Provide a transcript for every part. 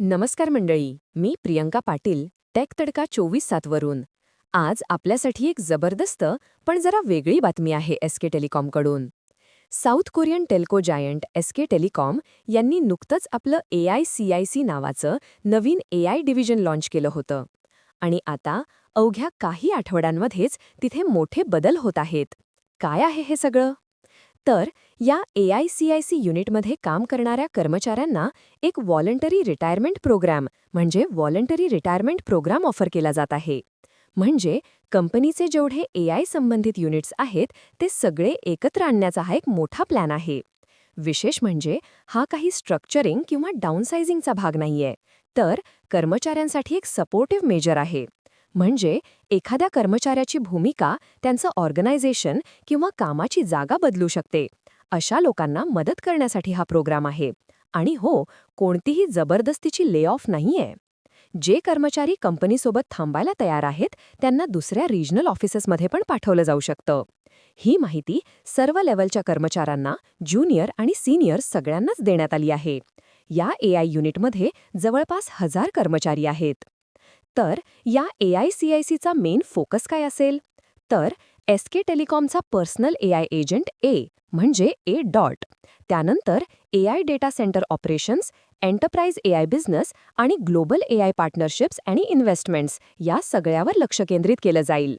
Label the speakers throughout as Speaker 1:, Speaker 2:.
Speaker 1: नमस्कार मंडळी मी प्रियंका पाटील टेक तडका चोवीस सातवरून आज आपल्यासाठी एक जबरदस्त पण जरा वेगळी बातमी आहे S K टेलिकॉमकडून. South Korean telco giant S K telecom यांनी नुकतंच आपलं A I C I C नावाचं नवीन ए आय डिव्हिजन लाँच केलं होतं. आणि आता अवघ्या काही आठवड्यांमध्येच तिथे मोठे बदल होत आहेत. काय आहे हे सगळं? तर या A I C I C युनिटमध्ये काम करणाऱ्या कर्मचाऱ्यांना एक व्हॉलंटरी रिटायरमेंट प्रोग्राम म्हणजे व्हॉलंटरी रिटायरमेंट प्रोग्राम ऑफर केला जात आहे. म्हणजे कंपनीचे जेवढे ए आय संबंधित युनिट्स आहेत ते सगळे एकत्र आणण्याचा हा एक मोठा प्लॅन आहे. विशेष म्हणजे हा काही स्ट्रक्चरिंग किंवा डाऊनसायझिंगचा भाग नाहीये. तर कर्मचाऱ्यांसाठी एक सपोर्टिव्ह मेजर आहे. म्हणजे एखाद्या कर्मचाऱ्याची भूमिका त्यांचं ऑर्गनायझेशन किंवा कामाची जागा बदलू शकते. अशा लोकांना मदत करण्यासाठी हा प्रोग्राम आहे. आणि हो कोणतीही जबरदस्तीची ले ऑफ नाहीये. जे कर्मचारी कंपनीसोबत थांबायला तयार आहेत त्यांना दुसऱ्या रिजनल ऑफिसेसमध्ये पण पाठवलं जाऊ शकतं. ही माहिती सर्व लेवलच्या कर्मचाऱ्यांना ज्युनियर आणि सिनियर सगळ्यांनाच देण्यात आली आहे. या ए आय युनिटमध्ये जवळपास हजार कर्मचारी आहेत. तर या ए आय सी आय सीचा मेन फोकस काय असेल? तर S K टेलिकॉमचा personal A I agent A म्हणजे ए डॉट त्यानंतर A I data centre operations enterprise A I business आणि ग्लोबल ए आय पार्टनरशिप्स आणि इन्व्हेस्टमेंट्स या सगळ्यावर लक्ष केंद्रित केलं जाईल.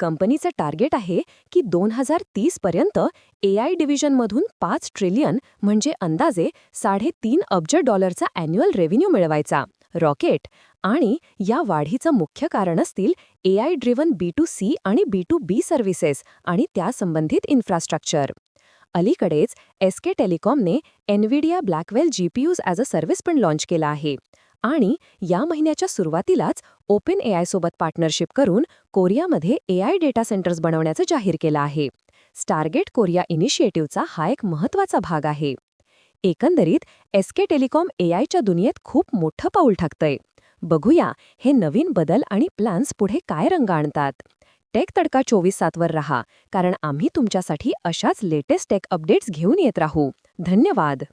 Speaker 1: कंपनीचं टार्गेट आहे की दोन हजार तीसपर्यंत ए आय डिव्हिजनमधून पाच ट्रिलियन म्हणजे अंदाजे साडेतीन अब्ज डॉलरचा अॅन्युअल रेव्हेन्यू मिळवायचा. रॉकेट आणि या वाढीचं मुख्य कारण असतील A I driven B to C आणि बी टू बी सर्व्हिसेस आणि त्यासंबंधित इन्फ्रास्ट्रक्चर अलीकडेच S K टेलिकॉमने Nvidia Blackwell GPUs as a service पण लाँच केला आहे. आणि या महिन्याच्या सुरुवातीलाच ओपन ए पार्टनरशिप करून कोरियामध्ये ए आय डेटा सेंटर्स बनवण्याचं जाहीर केलं आहे. स्टारगेट कोरिया इनिशिएटिव्हचा हा एक महत्त्वाचा भाग आहे. एकंदरीत एस के टेलिकॉम ए आयच्या दुनियेत खूप मोठं पाऊल टाकतंय बघूया हे नवीन बदल आणि प्लॅन्स पुढे काय रंग आणतात. टेक तडका चोवीस सातवर रहा कारण आम्ही तुमच्यासाठी अशाच लेटेस्ट टेक अपडेट्स घेऊन येत राहू. धन्यवाद.